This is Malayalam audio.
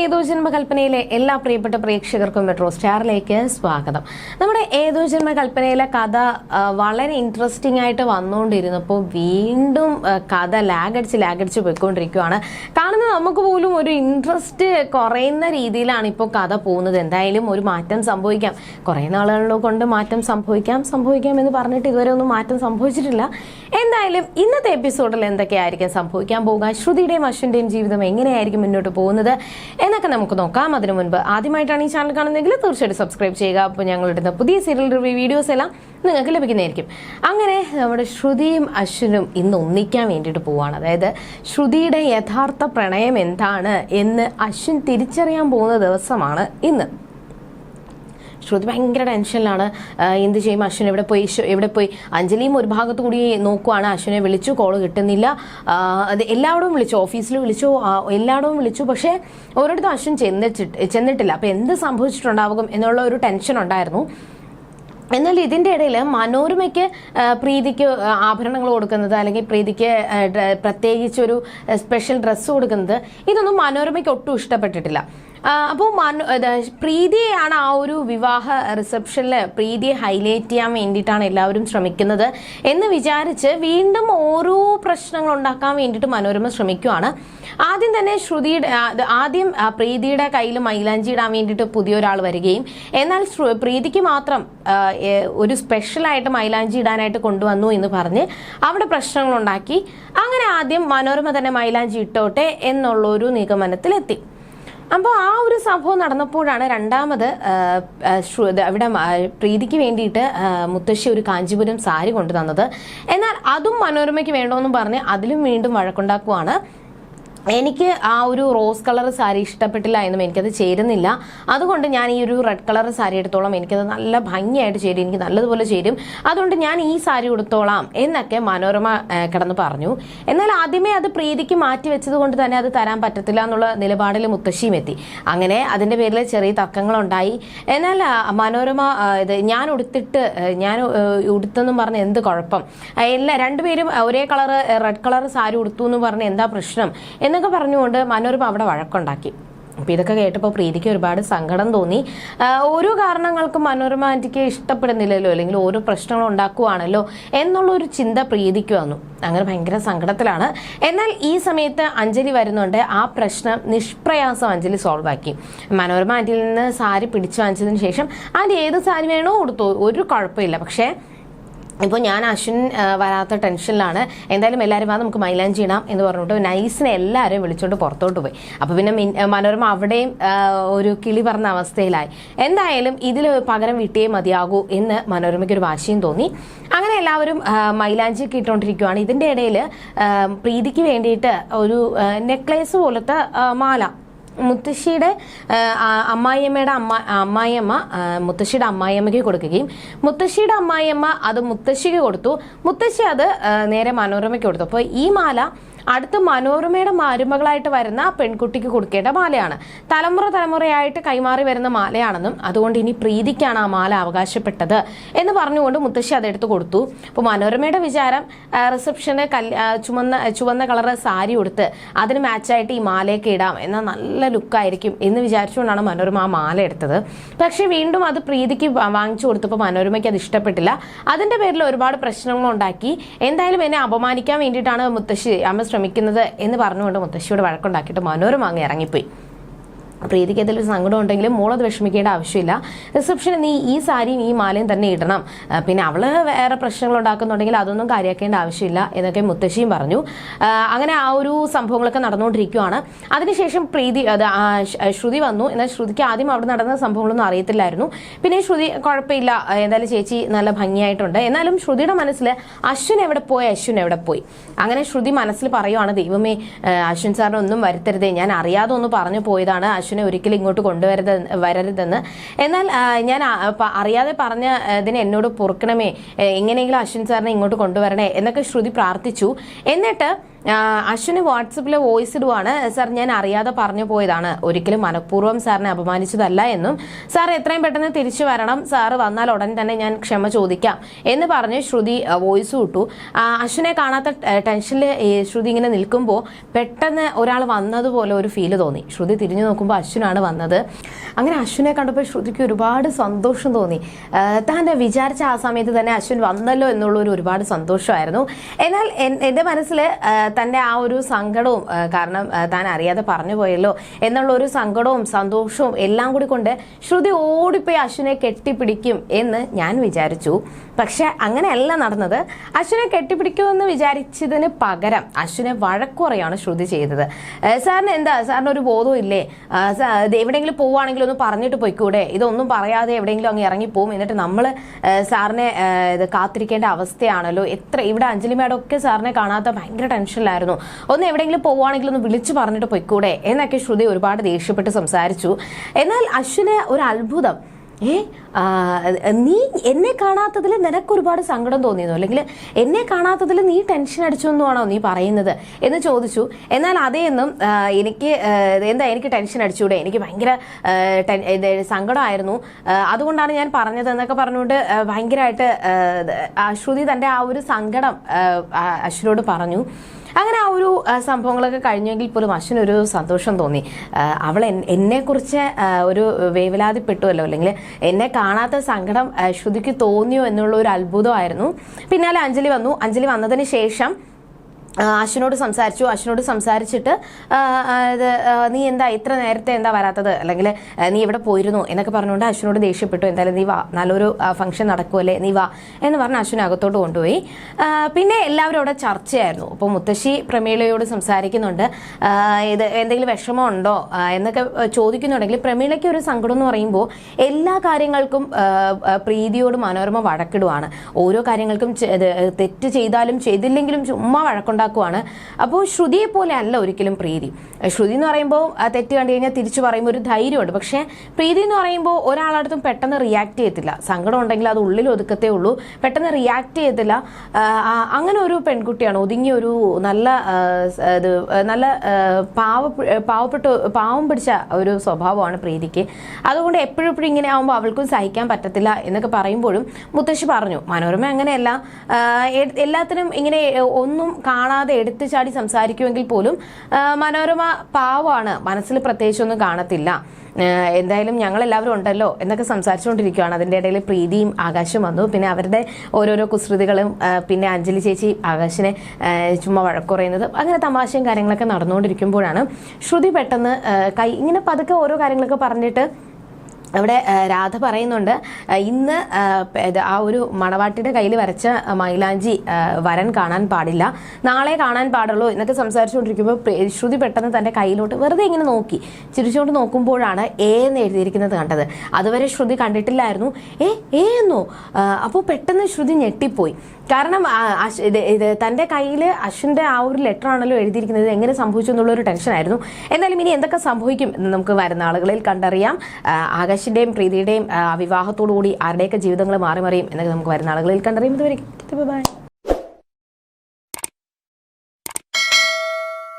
ഏതോ ജന്മകൽപ്പനയിലെ എല്ലാ പ്രിയപ്പെട്ട പ്രേക്ഷകർക്കും മെട്രോ സ്റ്റാറിലേക്ക് സ്വാഗതം. നമ്മുടെ ഏതോ ജന്മകൽപ്പനയിലെ കഥ വളരെ ഇൻട്രസ്റ്റിംഗ് ആയിട്ട് വന്നുകൊണ്ടിരുന്നപ്പോൾ വീണ്ടും കഥ ലാഗടിച്ച് ലാഗടിച്ച് പോയിക്കൊണ്ടിരിക്കുകയാണ് കാണുന്ന നമുക്ക് പോലും ഒരു ഇൻട്രസ്റ്റ് കുറയുന്ന രീതിയിലാണ് ഇപ്പോൾ കഥ പോകുന്നത്. എന്തായാലും ഒരു മാറ്റം സംഭവിക്കാം. കുറേ നാളുകളിലോ കൊണ്ട് മാറ്റം സംഭവിക്കാം സംഭവിക്കാം എന്ന് പറഞ്ഞിട്ട് ഇതുവരെ ഒന്നും മാറ്റം സംഭവിച്ചിട്ടില്ല. എന്തായാലും ഇന്നത്തെ എപ്പിസോഡിൽ എന്തൊക്കെയായിരിക്കും സംഭവിക്കാൻ പോകുക? ശ്രുതിയുടെയും അശ്വിന്റെയും ജീവിതം എങ്ങനെയായിരിക്കും മുന്നോട്ട് പോകുന്നത്? എന്നൊക്കെ നമുക്ക് നോക്കാം. അതിനു മുൻപ് ആദ്യമായിട്ടാണ് ഈ ചാനൽ കാണുന്നതെങ്കിൽ തീർച്ചയായിട്ടും സബ്സ്ക്രൈബ് ചെയ്യുക. അപ്പോൾ ഞങ്ങളിടുന്ന പുതിയ സീരിയൽ റിവ്യൂ വീഡിയോസ് എല്ലാം നിങ്ങൾക്ക് ലഭിക്കുന്നതായിരിക്കും. അങ്ങനെ നമ്മുടെ ശ്രുതിയും അശ്വിനും ഇന്ന് ഒന്നിക്കാൻ വേണ്ടിയിട്ട് പോവാണ്. അതായത് ശ്രുതിയുടെ യഥാർത്ഥ പ്രണയം എന്താണ് എന്ന് അശ്വിൻ തിരിച്ചറിയാൻ പോകുന്ന ദിവസമാണ് ഇന്ന്. ശ്രുതി ഭയങ്കര ടെൻഷനിലാണ്. എന്ത് ചെയ്യും? അശ്വിൻ എവിടെ പോയി? എവിടെ പോയി? അഞ്ജലിയും ഒരു ഭാഗത്ത് കൂടി നോക്കുവാണ്. അശ്വിനെ വിളിച്ചു കോൾ കിട്ടുന്നില്ല. അത് എല്ലായിടവും വിളിച്ചു ഓഫീസിൽ വിളിച്ചു എല്ലായിടവും വിളിച്ചു. പക്ഷേ ഓരോടത്തും അശ്വിൻ ചെന്നിട്ട് ചെന്നിട്ടില്ല. അപ്പം എന്ത് സംഭവിച്ചിട്ടുണ്ടാകും എന്നുള്ള ഒരു ടെൻഷൻ ഉണ്ടായിരുന്നു. എന്നാൽ ഇതിന്റെ ഇടയിൽ മനോരമയ്ക്ക് പ്രീതിക്ക് ആഭരണങ്ങൾ കൊടുക്കുന്നത് അല്ലെങ്കിൽ പ്രീതിക്ക് പ്രത്യേകിച്ചൊരു സ്പെഷ്യൽ ഡ്രസ്സ് കൊടുക്കുന്നത് ഇതൊന്നും മനോരമയ്ക്ക് ഒട്ടും ഇഷ്ടപ്പെട്ടിട്ടില്ല. അപ്പോൾ മനു ആ ഒരു വിവാഹ റിസപ്ഷനിൽ പ്രീതിയെ ഹൈലൈറ്റ് ചെയ്യാൻ വേണ്ടിയിട്ടാണ് എല്ലാവരും ശ്രമിക്കുന്നത് എന്ന് വിചാരിച്ച് വീണ്ടും ഓരോ പ്രശ്നങ്ങൾ ഉണ്ടാക്കാൻ വേണ്ടിയിട്ട് മനോരമ ശ്രമിക്കുകയാണ് ആദ്യം തന്നെ ശ്രുതിയുടെ ആദ്യം പ്രീതിയുടെ കയ്യിൽ മൈലാഞ്ചി ഇടാൻ വേണ്ടിയിട്ട് പുതിയൊരാൾ വരികയും എന്നാൽ പ്രീതിക്ക് മാത്രം ഒരു സ്പെഷ്യലായിട്ട് മൈലാഞ്ചി ഇടാനായിട്ട് കൊണ്ടുവന്നു എന്ന് പറഞ്ഞ് അവിടെ പ്രശ്നങ്ങളുണ്ടാക്കി അങ്ങനെ ആദ്യം മനോരമ തന്നെ മൈലാഞ്ചി ഇട്ടോട്ടെ എന്നുള്ളൊരു നിഗമനത്തിലെത്തി. അപ്പോൾ ആ ഒരു സംഭവം നടന്നപ്പോഴാണ് രണ്ടാമത് അവിടെ പ്രീതിക്ക് വേണ്ടിയിട്ട് മുത്തശ്ശി ഒരു കാഞ്ചിപുരം സാരി കൊണ്ടു തന്നത് എന്നാൽ അതും മനോരമയ്ക്ക് വേണ്ടോന്നും പറഞ്ഞ് അതിലും വീണ്ടും വഴക്കുണ്ടാക്കുവാണ്. എനിക്ക് ആ ഒരു റോസ് കളർ സാരി ഇഷ്ടപ്പെട്ടില്ല എന്നും എനിക്കത് ചേരുന്നില്ല. അതുകൊണ്ട് ഞാൻ ഈ ഒരു റെഡ് കളർ സാരി എടുത്തോളാം. എനിക്കത് നല്ല ഭംഗിയായിട്ട് ചേരും. എനിക്ക് നല്ലതുപോലെ ചേരും. അതുകൊണ്ട് ഞാൻ ഈ സാരി ഉടുത്തോളാം എന്നൊക്കെ മനോരമ കിടന്ന് പറഞ്ഞു. എന്നാൽ ആദ്യമേ അത് പ്രീതിക്ക് മാറ്റി വെച്ചത് കൊണ്ട് തന്നെ അത് തരാൻ പറ്റത്തില്ല എന്നുള്ള നിലപാടിൽ മുത്തശ്ശിയും എത്തി. അങ്ങനെ അതിന്റെ പേരിൽ ചെറിയ തർക്കങ്ങളുണ്ടായി. എന്നാൽ മനോരമ ഇത് ഞാൻ ഉടുത്തിട്ട് ഞാൻ ഉടുത്തെന്നും പറഞ്ഞ് എന്ത് കുഴപ്പം? എല്ലാ രണ്ടുപേരും ഒരേ കളർ റെഡ് കളർ സാരി ഉടുത്തു എന്ന് പറഞ്ഞ് എന്താ പ്രശ്നം? എന്നൊക്കെ പറഞ്ഞുകൊണ്ട് മനോരമ അവിടെ വഴക്കുണ്ടാക്കി. അപ്പൊ ഇതൊക്കെ കേട്ടപ്പോൾ പ്രീതിക്ക് ഒരുപാട് സങ്കടം തോന്നി. ഓരോ കാരണങ്ങൾക്കും മനോരമ ആന്റിക്ക് ഇഷ്ടപ്പെടുന്നില്ലല്ലോ അല്ലെങ്കിൽ ഓരോ പ്രശ്നങ്ങൾ ഉണ്ടാക്കുവാണല്ലോ എന്നുള്ള ഒരു ചിന്ത പ്രീതിക്ക് വന്നു. അങ്ങനെ ഭയങ്കര സങ്കടത്തിലാണ്. എന്നാൽ ഈ സമയത്ത് അഞ്ജലി വരുന്നുണ്ട്. ആ പ്രശ്നം നിഷ്പ്രയാസം അഞ്ജലി സോൾവ് ആക്കി. മനോരമ ആന്റിയിൽ നിന്ന് സാരി പിടിച്ചു വാങ്ങിച്ചതിന് ശേഷം ആന്റി ഏത് സാരി വേണോ കൊടുത്തു. ഒരു കുഴപ്പമില്ല. പക്ഷേ ഇപ്പോൾ ഞാൻ അശ്വിൻ വരാത്ത ടെൻഷനിലാണ്. എന്തായാലും എല്ലാവരും വാ നമുക്ക് മൈലാഞ്ചി ഇടാം എന്ന് പറഞ്ഞിട്ട് നൈസിനെ എല്ലാവരും വിളിച്ചുകൊണ്ട് പുറത്തോട്ട് പോയി. അപ്പോൾ പിന്നെ മനോരമ അവിടെയും ഒരു കിളി പറഞ്ഞ അവസ്ഥയിലായി. എന്തായാലും ഇതിൽ പകരം വിട്ടേ മതിയാകൂ എന്ന് മനോരമയ്ക്ക് ഒരു വാശിയും തോന്നി. അങ്ങനെ എല്ലാവരും മൈലാഞ്ചി ഇട്ടുകൊണ്ടിരിക്കുകയാണ് ഇതിന്റെ ഇടയിൽ പ്രീതിക്ക് വേണ്ടിയിട്ട് ഒരു നെക്ലേസ് പോലത്തെ മാല മുത്തശ്ശിയുടെ അമ്മായിയമ്മയുടെ അമ്മ അമ്മായിയമ്മ മുത്തശ്ശിയുടെ അമ്മായിയമ്മയ്ക്ക് കൊടുക്കുകയും മുത്തശ്ശിയുടെ അമ്മായിയമ്മ അത് മുത്തശ്ശിക്ക് കൊടുത്തു മുത്തശ്ശി അത് നേരെ മനോരമയ്ക്ക് കൊടുത്തു. അപ്പോൾ ഈ മാല അടുത്ത മനോരമയുടെ മരുമകളായിട്ട് വരുന്ന പെൺകുട്ടിക്ക് കൊടുക്കേണ്ട മാലയാണ്. തലമുറ തലമുറയായിട്ട് കൈമാറി വരുന്ന മാലയാണെന്നും അതുകൊണ്ട് ഇനി പ്രീതിക്കാണ് ആ മാല അവകാശപ്പെട്ടത് എന്ന് പറഞ്ഞുകൊണ്ട് മുത്തശ്ശി അതെടുത്ത് കൊടുത്തു. അപ്പോൾ മനോരമയുടെ വിചാരം റിസപ്ഷന് ചുമന്ന ചുവന്ന കളർ സാരി ഉടുത്ത് അതിന് മാച്ചായിട്ട് ഈ മാലയൊക്കെ ഇടാം എന്നാൽ നല്ല ലുക്കായിരിക്കും എന്ന് വിചാരിച്ചുകൊണ്ടാണ് മനോരമ ആ മാല എടുത്തത്. പക്ഷേ വീണ്ടും അത് പ്രീതിക്ക് വാങ്ങിച്ചു കൊടുത്തപ്പോൾ മനോരമയ്ക്ക് അത് ഇഷ്ടപ്പെട്ടില്ല. അതിന്റെ പേരിൽ ഒരുപാട് പ്രശ്നങ്ങൾ ഉണ്ടാക്കി എന്തായാലും എന്നെ അപമാനിക്കാൻ വേണ്ടിയിട്ടാണ് മുത്തശ്ശി അമ്മ ശ്രമിക്കുന്നത് എന്ന് പറഞ്ഞുകൊണ്ട് മുത്തശ്ശിയോട് വഴക്കുണ്ടാക്കിയിട്ട് മനോരമ അങ്ങ് ഇറങ്ങിപ്പോയി. പ്രീതിക്ക് എന്തെങ്കിലും സങ്കടം ഉണ്ടെങ്കിലും മോളത് വിഷമിക്കേണ്ട ആവശ്യമില്ല. റിസപ്ഷന് നീ ഈ സാരിയും ഈ മാലയും തന്നെ ഇടണം. പിന്നെ അവൾ വേറെ പ്രശ്നങ്ങൾ ഉണ്ടാക്കുന്നുണ്ടെങ്കിൽ അതൊന്നും കാര്യമാക്കേണ്ട ആവശ്യമില്ല എന്നൊക്കെ മുത്തശ്ശിയും പറഞ്ഞു. അങ്ങനെ ആ ഒരു സംഭവങ്ങളൊക്കെ നടന്നുകൊണ്ടിരിക്കുകയാണ് അതിനുശേഷം പ്രീതി അത് ശ്രുതി വന്നു. എന്നാൽ ശ്രുതിക്ക് ആദ്യം അവിടെ നടന്ന സംഭവങ്ങളൊന്നും അറിയത്തില്ലായിരുന്നു. പിന്നെ ശ്രുതി കുഴപ്പമില്ല. എന്തായാലും ചേച്ചി നല്ല ഭംഗിയായിട്ടുണ്ട്. എന്നാലും ശ്രുതിയുടെ മനസ്സിൽ അശ്വിൻ എവിടെ പോയി? അശ്വിൻ എവിടെ പോയി? അങ്ങനെ ശ്രുതി മനസ്സിൽ പറയുവാണ് ദൈവമേ അശ്വിൻ സാറിനൊന്നും വരുത്തരുതേ. ഞാൻ അറിയാതെ ഒന്ന് പറഞ്ഞു പോയതാണ്. അശ്വിനെ ഒരിക്കലും ഇങ്ങോട്ട് കൊണ്ടുവരരുത് വരരുതെന്ന്. എന്നാൽ ഞാൻ അറിയാതെ പറഞ്ഞ ഇതിനെ എന്നോട് പൊറുക്കണമേ എങ്ങനെയെങ്കിലും അശ്വിൻ സാറിനെ ഇങ്ങോട്ട് കൊണ്ടുവരണേ എന്നൊക്കെ ശ്രുതി പ്രാർത്ഥിച്ചു. എന്നിട്ട് അശ്വിന് വാട്സപ്പിൽ വോയിസ് ഇടുവാണ്. സാർ ഞാൻ അറിയാതെ പറഞ്ഞു പോയതാണ്. ഒരിക്കലും മനഃപൂർവം സാറിനെ അപമാനിച്ചതല്ല എന്നും. സാർ എത്രയും പെട്ടെന്ന് തിരിച്ചു വരണം. സാറ് വന്നാൽ ഉടൻ തന്നെ ഞാൻ ക്ഷമ ചോദിക്കാം എന്ന് പറഞ്ഞ് ശ്രുതി വോയിസ് വിട്ടു അശ്വിനെ കാണാത്ത ടെൻഷനിൽ ശ്രുതി ഇങ്ങനെ നിൽക്കുമ്പോൾ പെട്ടെന്ന് ഒരാൾ വന്നതുപോലെ ഒരു ഫീൽ തോന്നി. ശ്രുതി തിരിഞ്ഞു നോക്കുമ്പോൾ അശ്വിനാണ് വന്നത്. അങ്ങനെ അശ്വിനെ കണ്ടപ്പോൾ ശ്രുതിക്ക് ഒരുപാട് സന്തോഷം തോന്നി. താൻ വിചാരിച്ച ആ സമയത്ത് തന്നെ അശ്വിൻ വന്നല്ലോ എന്നുള്ളൊരു ഒരുപാട് സന്തോഷമായിരുന്നു. എന്നാൽ എൻ- എന്റെ മനസ്സിൽ തന്റെ ആ ഒരു സങ്കടവും കാരണം താൻ അറിയാതെ പറഞ്ഞു പോയല്ലോ എന്നുള്ള ഒരു സങ്കടവും സന്തോഷവും എല്ലാം കൂടി കൊണ്ട് ശ്രുതി ഓടിപ്പോയി അശ്വിനെ കെട്ടിപ്പിടിക്കും എന്ന് ഞാൻ വിചാരിച്ചു. പക്ഷെ അങ്ങനെയല്ല നടന്നത്. അശ്വിനെ കെട്ടിപ്പിടിക്കുമെന്ന് വിചാരിച്ചതിന് പകരം അശ്വിനെ വഴക്കുറയാണ് ശ്രുതി ചെയ്തത്. സാറിന് എന്താ സാറിന് ഒരു ബോധവും ഇല്ലേ? എവിടെയെങ്കിലും പോവുകയാണെങ്കിൽ ഒന്ന് പറഞ്ഞിട്ട് പോയിക്കൂടെ? ഇതൊന്നും പറയാതെ എവിടെയെങ്കിലും അങ്ങ് ഇറങ്ങിപ്പോവും എന്നിട്ട് നമ്മൾ സാറിനെ കാത്തിരിക്കേണ്ട അവസ്ഥയാണല്ലോ. എത്ര ഇവിടെ അഞ്ജലി മാഡം ഒക്കെ സാറിനെ കാണാത്ത ഭയങ്കര ടെൻഷനിലായിരുന്നു ഒന്ന് എവിടെയെങ്കിലും പോവുകയാണെങ്കിൽ ഒന്ന് വിളിച്ചു പറഞ്ഞിട്ട് പൊയ്ക്കൂടെ? എന്നൊക്കെ ശ്രുതി ഒരുപാട് ദേഷ്യപ്പെട്ട് സംസാരിച്ചു. എന്നാൽ അശ്വിന് ഒരു അത്ഭുതം. ഏ നീ എന്നെ കാണാത്തതിൽ നിനക്ക് ഒരുപാട് സങ്കടം തോന്നിയെന്നോ? അല്ലെങ്കിൽ എന്നെ കാണാത്തതിൽ നീ ടെൻഷൻ അടിച്ചൊന്നുമാണോ നീ പറയുന്നത്? എന്ന് ചോദിച്ചു. എന്നാൽ അതേന്നും ആ, എനിക്ക് എന്താ എനിക്ക് ടെൻഷൻ അടിച്ചൂടെ? എനിക്ക് ഭയങ്കര സങ്കടമായിരുന്നു. അതുകൊണ്ടാണ് ഞാൻ പറഞ്ഞത് എന്നൊക്കെ പറഞ്ഞുകൊണ്ട് ഭയങ്കരമായിട്ട് അശ്രുതി തന്റെ ആ ഒരു സങ്കടം അശ്വിനോട് പറഞ്ഞു. അങ്ങനെ ആ ഒരു സംഭവങ്ങളൊക്കെ കഴിഞ്ഞെങ്കിൽ പോലും അശ്വിനൊരു സന്തോഷം തോന്നി. അവൾ എന്നെ എന്നെക്കുറിച്ച് ഒരു വേവലാതിപ്പെട്ടുവല്ലോ അല്ലെങ്കിൽ എന്നെ കാണാത്ത സങ്കടം ശ്രുതിക്ക് തോന്നിയോ എന്നുള്ള ഒരു അത്ഭുതമായിരുന്നു. പിന്നാലെ അഞ്ജലി വന്നു. അഞ്ജലി വന്നതിന് ശേഷം അശ്വിനോട് സംസാരിച്ചു. അശ്വിനോട് സംസാരിച്ചിട്ട് നീ എന്താ ഇത്ര നേരത്തെ എന്താ വരാത്തത്? അല്ലെങ്കിൽ നീ എവിടെ പോയിരുന്നു? എന്നൊക്കെ പറഞ്ഞുകൊണ്ട് അശ്വിനോട് ദേഷ്യപ്പെട്ടു. എന്തായാലും നീ വാ. നല്ലൊരു ഫംഗ്ഷൻ നടക്കുമല്ലേ നീ വാ. എന്ന് പറഞ്ഞ് അശ്വിൻ അകത്തോട്ട് കൊണ്ടുപോയി. പിന്നെ എല്ലാവരും അവിടെ ചർച്ചയായിരുന്നു. അപ്പോൾ മുത്തശ്ശി പ്രമീളയോട് സംസാരിക്കുന്നുണ്ട്. ഇത് എന്തെങ്കിലും വിഷമം ഉണ്ടോ? എന്നൊക്കെ ചോദിക്കുന്നുണ്ടെങ്കിൽ പ്രമീളയ്ക്ക് ഒരു സങ്കടം എന്ന് പറയുമ്പോൾ എല്ലാ കാര്യങ്ങൾക്കും പ്രീതിയോട് മനോരമ വഴക്കിടുവാണ്. ഓരോ കാര്യങ്ങൾക്കും തെറ്റ് ചെയ്താലും ചെയ്തില്ലെങ്കിലും ചുമ്മാ വഴക്കുണ്ടാക്കുവാണ് അപ്പോൾ ശ്രുതിയെ പോലെ അല്ല ഒരിക്കലും പ്രീതി. ശ്രുതി എന്ന് പറയുമ്പോൾ തെറ്റ് കണ്ടു കഴിഞ്ഞാൽ തിരിച്ചു പറയുമ്പോൾ ഒരു ധൈര്യമുണ്ട്. പക്ഷേ പ്രീതി എന്ന് പറയുമ്പോൾ ഒരാളടുത്തും പെട്ടെന്ന് റിയാക്ട് ചെയ്യത്തില്ല. സങ്കടം ഉണ്ടെങ്കിൽ അത് ഉള്ളിൽ ഒതുക്കത്തേ ഉള്ളൂ. പെട്ടെന്ന് റിയാക്ട് ചെയ്യത്തില്ല. അങ്ങനെ ഒരു പെൺകുട്ടിയാണ്. ഒതുങ്ങിയ ഒരു നല്ല ഇത് നല്ല പാവ പാവപ്പെട്ട പാവം പിടിച്ച ഒരു സ്വഭാവമാണ് പ്രീതിക്ക്. അതുകൊണ്ട് എപ്പോഴും ഇങ്ങനെ ആവുമ്പോൾ അവൾക്കും സഹിക്കാൻ പറ്റത്തില്ല എന്നൊക്കെ പറയുമ്പോഴും മുത്തശ്ശി പറഞ്ഞു മനോരമ അങ്ങനെയല്ല. എല്ലാത്തിനും ഇങ്ങനെ ഒന്നും കാണാതെ എടുത്തു ചാടി സംസാരിക്കുമെങ്കിൽ പോലും മനോരമ പാവമാണ് മനസ്സിൽ പ്രത്യേകിച്ചൊന്നും കാണത്തില്ല. എന്തായാലും ഞങ്ങൾ എല്ലാവരും ഉണ്ടല്ലോ എന്നൊക്കെ സംസാരിച്ചുകൊണ്ടിരിക്കുകയാണ്. അതിന്റെ ഇടയിൽ പ്രീതിയും ആകാശം വന്നു. പിന്നെ അവരുടെ ഓരോരോ കുസൃതികളും പിന്നെ അഞ്ജലി ചേച്ചി ആകാശിനെ ചുമ്മാ വഴക്കുറയുന്നത് അങ്ങനെ തമാശയും കാര്യങ്ങളൊക്കെ നടന്നുകൊണ്ടിരിക്കുമ്പോഴാണ് ശ്രുതി പെട്ടെന്ന് കൈ ഇങ്ങനെ പതുക്കെ ഓരോ കാര്യങ്ങളൊക്കെ പറഞ്ഞിട്ട് അവിടെ രാധ പറയുന്നുണ്ട് ഇന്ന് ആ, ഒരു മണവാട്ടിയുടെ കയ്യിൽ വരച്ച മൈലാഞ്ചി വരൻ കാണാൻ പാടില്ല. നാളെ കാണാൻ പാടുള്ളൂ എന്നൊക്കെ സംസാരിച്ചുകൊണ്ടിരിക്കുമ്പോൾ ശ്രുതി പെട്ടെന്ന് തന്റെ കയ്യിലോട്ട് വെറുതെ ഇങ്ങനെ നോക്കി ചിരിച്ചുകൊണ്ട് നോക്കുമ്പോഴാണ് എ എന്ന് എഴുതിയിരിക്കുന്നത് കണ്ടത്. അതുവരെ ശ്രുതി കണ്ടിട്ടില്ലായിരുന്നു. ഏ ഏ എന്നോ? അപ്പോൾ പെട്ടെന്ന് ശ്രുതി ഞെട്ടിപ്പോയി. കാരണം ഇത് തന്റെ കയ്യിൽ അശ്വിന്റെ ആ ഒരു ലെറ്റർ ആണല്ലോ എഴുതിയിരിക്കുന്നത്. എങ്ങനെ സംഭവിച്ചു എന്നുള്ള ഒരു ടെൻഷൻ ആയിരുന്നു. എന്നാലും ഇനി എന്തൊക്കെ സംഭവിക്കും എന്ന് നമുക്ക് വരുന്ന ആളുകളിൽ കണ്ടറിയാം. ആകാശിന്റെയും പ്രീതിയുടെയും വിവാഹത്തോടുകൂടി വിവാഹത്തോടു കൂടി ആരുടെയൊക്കെ ജീവിതങ്ങൾ മാറി മറിയും എന്നൊക്കെ നമുക്ക് വരുന്ന ആളുകളിൽ കണ്ടറിയും. ഇതുവരെ ബൈ.